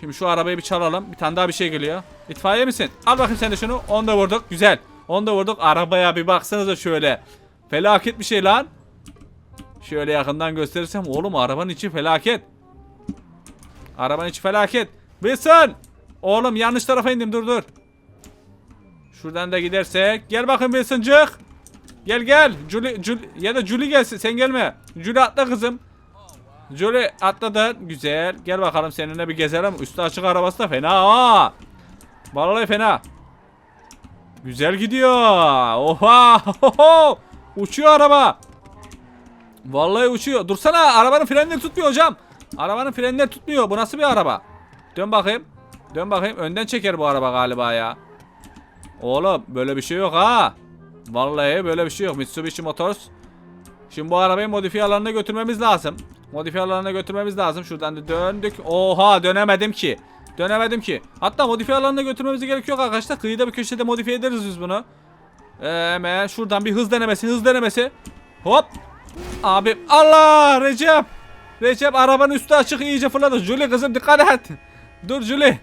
Şimdi şu arabayı bir çalalım. Bir tane daha bir şey geliyor. İtfaiye misin? Al bakayım sen de şunu. Onu da vurduk. Güzel. Onu da vurduk. Arabaya bir baksanıza şöyle. Felaket bir şey lan. Şöyle yakından gösterirsem. Oğlum arabanın içi felaket. Arabanın içi felaket. Wilson. Oğlum yanlış tarafa indim. Dur dur. Şuradan da gidersek. Gel bakın Wilson'cık. Gel gel. Julie, Julie ya da Julie gelsin. Sen gelme. Julie atla kızım. Julie atladın. Güzel. Gel bakalım seninle bir gezelim. Üstü açık arabası da fena. Vallahi fena. Güzel gidiyor. Oha. Oho. Uçuyor araba. Vallahi uçuyor. Dursana arabanın frenleri tutmuyor hocam. Arabanın frenleri tutmuyor. Bu nasıl bir araba? Dön bakayım. Dön bakayım. Önden çeker bu araba galiba ya. Oğlum böyle bir şey yok ha. Vallahi böyle bir şey yok. Mitsubishi Motors. Şimdi bu arabayı modifiye alanına götürmemiz lazım. Modifiye alanına götürmemiz lazım. Şuradan da döndük. Oha dönemedim ki. Dönemedim ki. Hatta modifiye alanına götürmemiz gerek yok arkadaşlar. Kıyıda bir köşede modifiye ederiz biz bunu. Ee, hemen şuradan bir hız denemesi, hız denemesi. Hop. Abi Allah Recep. Recep arabanın üstü açık iyice fırladı. Julie kızım dikkat et. Dur Julie.